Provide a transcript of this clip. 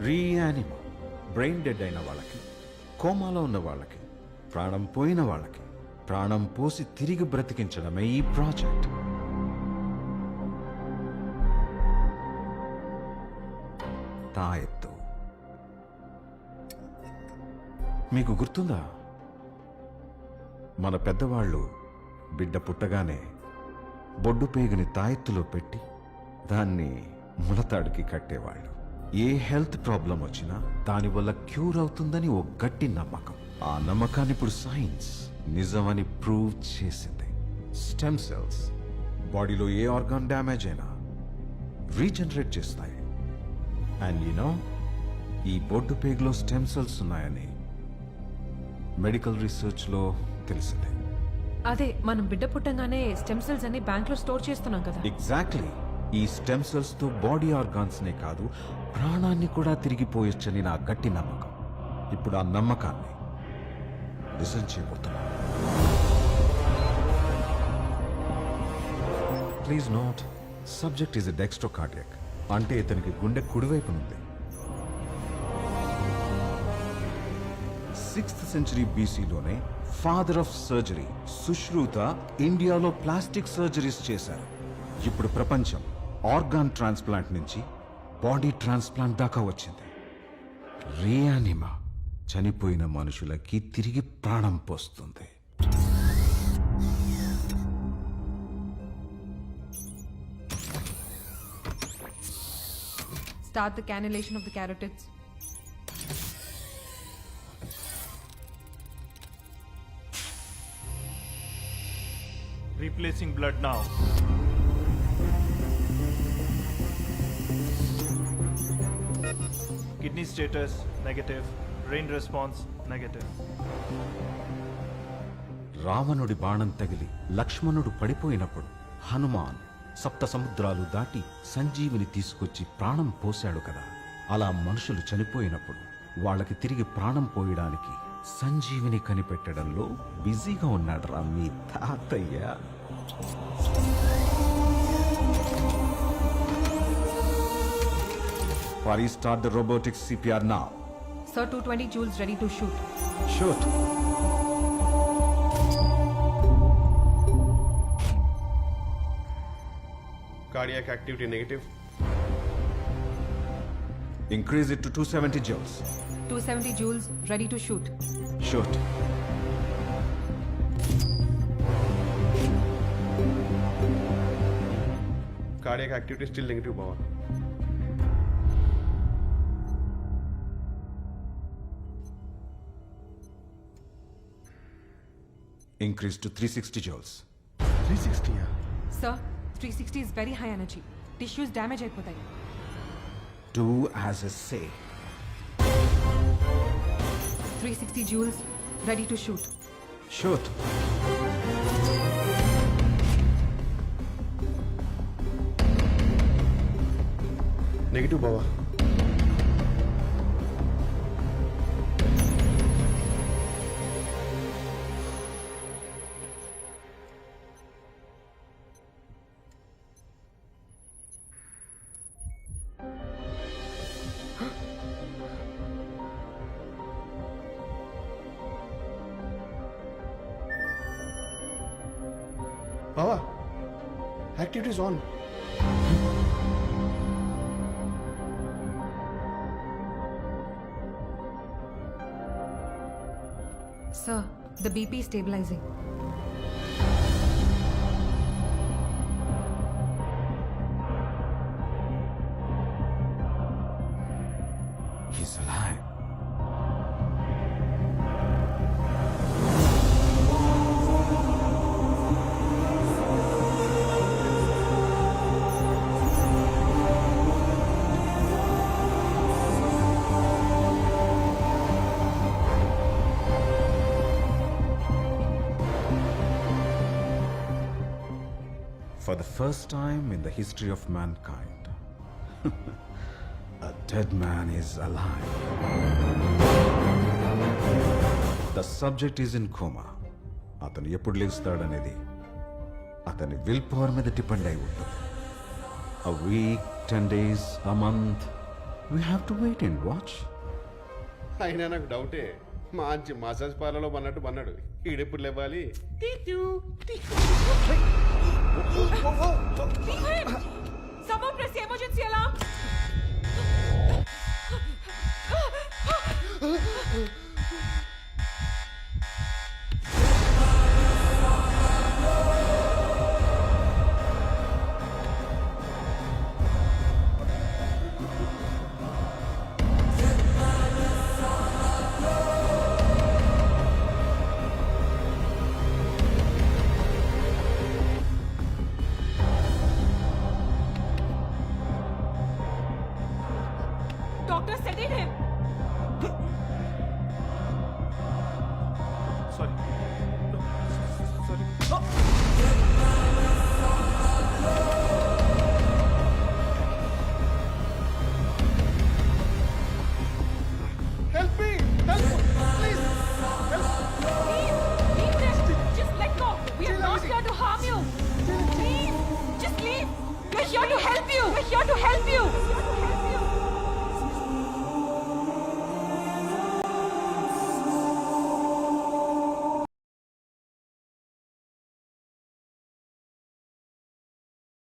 రీయానిమో brain dead అయిన వాళ్ళకి కోమాలో ఉన్న వాళ్ళకి ప్రాణం పోయిన వాళ్ళకి ప్రాణం పోసి తిరిగి బ్రతికించడమే ఈ ప్రాజెక్ట్. తాయెత్తు మీకు గుర్తుందా? మన పెద్దవాళ్ళు బిడ్డ పుట్టగానే బొడ్డు పేగుని తాయెత్తులో పెట్టి దాన్ని ములతాడికి కట్టేవాళ్ళు. ఏ హెల్త్ ప్రాబ్లం వచ్చినా దానివల్ల క్యూర్ అవుతుందని ఓ గట్టి నమ్మకం. ఆ నమ్మకాన్ని ఇప్పుడు సైన్స్ నిజమని ప్రూవ్ చేసింది. స్టెమ్ సెల్స్ బాడీలో ఏ ఆర్గాన్ డ్యామేజ్ అయినా రీజనరేట్ చేస్తాయి. అండ్ యూనో ఈ బొడ్డు పేగులో స్టెమ్ సెల్స్ ఉన్నాయని మెడికల్ రీసెర్చ్లో తెలిసింది. అదే మనం బిడ్డ పుట్టంగానే స్టెమ్ సెల్స్ అన్ని బ్యాంక్లో స్టోర్ చేస్తున్నాం కదా. ఎగ్జాక్ట్లీ. ఈ స్టెమ్ సెల్స్తో బాడీ ఆర్గాన్స్ నే కాదు ప్రాణాన్ని కూడా తిరిగిపోయొచ్చని నా గట్టి నమ్మకం. ఇప్పుడు ఆ నమ్మకాన్ని నిజం చేయబోతున్నా please note subject is dextro cardiac అంటే ఇతనికి గుండె కుడివైపునుంది. సిక్స్త్ సెంచరీ బీసీలోనే ఫాదర్ ఆఫ్ సర్జరీ సుశ్రూత ఇండియాలో ప్లాస్టిక్ సర్జరీస్ చేశారు. ఇప్పుడు ప్రపంచం ఆర్గాన్ ట్రాన్స్ప్లాంట్ నుంచి బాడీ ట్రాన్స్ప్లాంట్ దాకా వచ్చింది. రియానిమా చనిపోయిన మనుషులకి తిరిగి ప్రాణం పోస్తుంది. Start the cannulation of the carotids Replacing blood now. Kidney status negative brain response negative రావణుడి బాణం తగిలి లక్ష్మణుడు పడిపోయినప్పుడు హనుమాన్ సప్త సముద్రాలు దాటి సంజీవిని తీసుకొచ్చి ప్రాణం పోశాడు కదా. అలా మనుషులు చనిపోయినప్పుడు వాళ్ళకి తిరిగి ప్రాణం పోయడానికి సంజీవిని కనిపెట్టడంలో బిజీగా ఉన్నాడు రా మీ తాతయ్య. Pari, start the robotics CPR now. Sir, 220 joules ready to shoot. Shoot. Cardiac activity negative. Increase it to 270 joules. 270 joules ready to shoot. Shoot. Cardiac activity still negative power. To three sixty joules 360 yeah. Sir, 360 is very high energy. Tissues damage అయిపోతాయి. Do as I say 360 joules ready to shoot. Shoot Negative power. Power. Activity is on. Sir, the BP is stabilizing. For the first time in the history of mankind, a dead man is alive. The subject is in coma అతను ఎప్పుడు లేస్తాడనేది అతని will power మీద depend అయి ఉంటుంది. A week ten days a month we have to wait and watch అయినా నాకు డౌటే. మంచి మసాజ్ పార్లర్లో పన్నట్టు పన్నాడు. ఈడెప్పుడు లేవాలి? Someone press the emergency sorry. No, sorry. Oh!